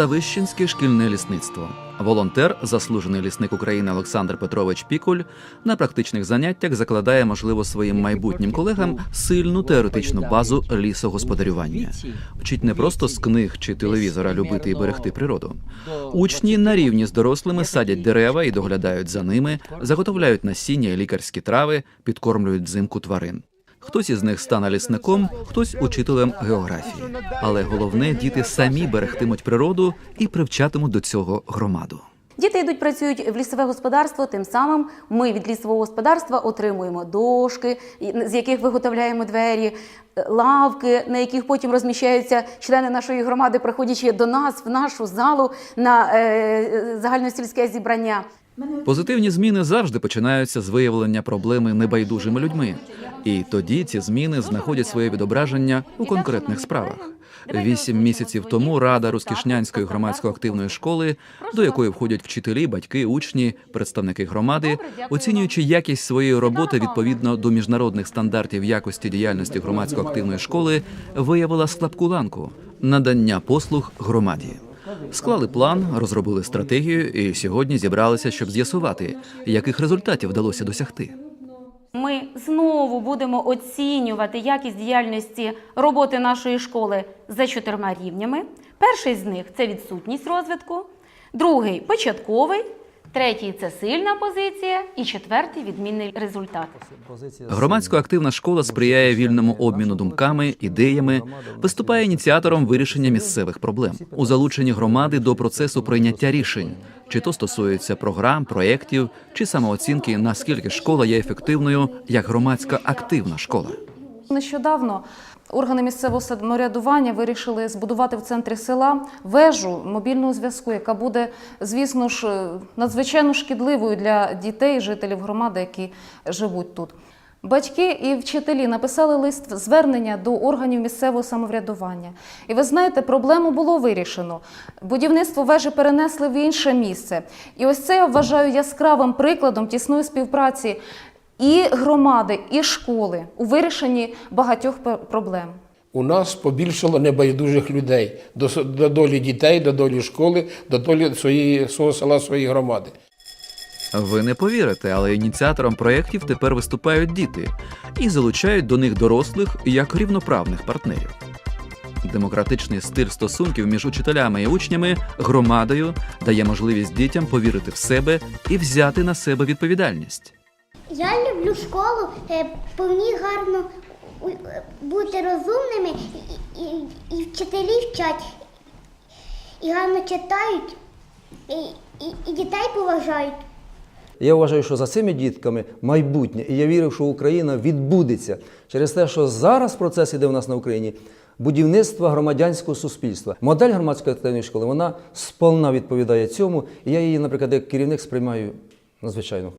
Ставищенське шкільне лісництво. Волонтер, заслужений лісник України Олександр Петрович Пікуль, на практичних заняттях закладає, можливо, своїм майбутнім колегам сильну теоретичну базу лісогосподарювання. Вчить не просто з книг чи телевізора любити і берегти природу. Учні на рівні з дорослими садять дерева і доглядають за ними, заготовляють насіння і лікарські трави, підкормлюють взимку тварин. Хтось із них стане лісником, хтось учителем географії. Але головне, діти самі берегтимуть природу і привчатимуть до цього громаду. Діти йдуть працюють в лісове господарство. Тим самим ми від лісового господарства отримуємо дошки, з яких виготовляємо двері, е, лавки, на яких потім розміщаються члени нашої громади, приходячи до нас в нашу залу на е, е, загальносільське зібрання. Позитивні зміни завжди починаються з виявлення проблеми небайдужими людьми, і тоді ці зміни знаходять своє відображення у конкретних справах. Вісім місяців тому рада Розкішнянської громадсько-активної школи, до якої входять вчителі, батьки, учні, представники громади, оцінюючи якість своєї роботи відповідно до міжнародних стандартів якості діяльності громадсько-активної школи, виявила слабку ланку надання послуг громаді. Склали план, розробили стратегію і сьогодні зібралися, щоб з'ясувати, яких результатів вдалося досягти. Ми знову будемо оцінювати якість діяльності роботи нашої школи за чотирма рівнями. Перший з них це відсутність розвитку, другий початковий, третій це сильна позиція, і четвертий відмінний результат. Громадсько активна школа сприяє вільному обміну думками, ідеями, виступає ініціатором вирішення місцевих проблем у залученні громади до процесу прийняття рішень, чи то стосується програм, проєктів, чи самооцінки, наскільки школа є ефективною як громадська активна школа. Нещодавно органи місцевого самоврядування вирішили збудувати в центрі села вежу мобільного зв'язку, яка буде, звісно ж, е, надзвичайно шкідливою для дітей, жителів громади, які живуть тут. Батьки і вчителі написали лист звернення до органів місцевого самоврядування. І ви знаєте, проблему було вирішено. Будівництво вежі перенесли в інше місце. І ось це я вважаю яскравим прикладом тісної співпраці і громади, і школи у вирішенні багатьох проблем. У нас побільшало небайдужих людей до, до долі дітей, до долі школи, до долі своєї, свого села, своєї громади. Ви не повірите, але ініціатором проєктів тепер виступають діти і залучають до них дорослих як рівноправних партнерів. Демократичний стиль стосунків між учителями і учнями, громадою дає можливість дітям повірити в себе і взяти на себе відповідальність. Я люблю школу, е, бо в ній гарно е, бути розумними і, і, і вчителі вчать, і гарно читають, і, і, і дітей поважають. Я вважаю, що за цими дітками майбутнє, і я вірю, що Україна відбудеться через те, що зараз процес іде в нас на Україні. Будівництво громадянського суспільства. Модель громадської активної школи вона сповна відповідає цьому. І я її, наприклад, як керівник сприймаю надзвичайно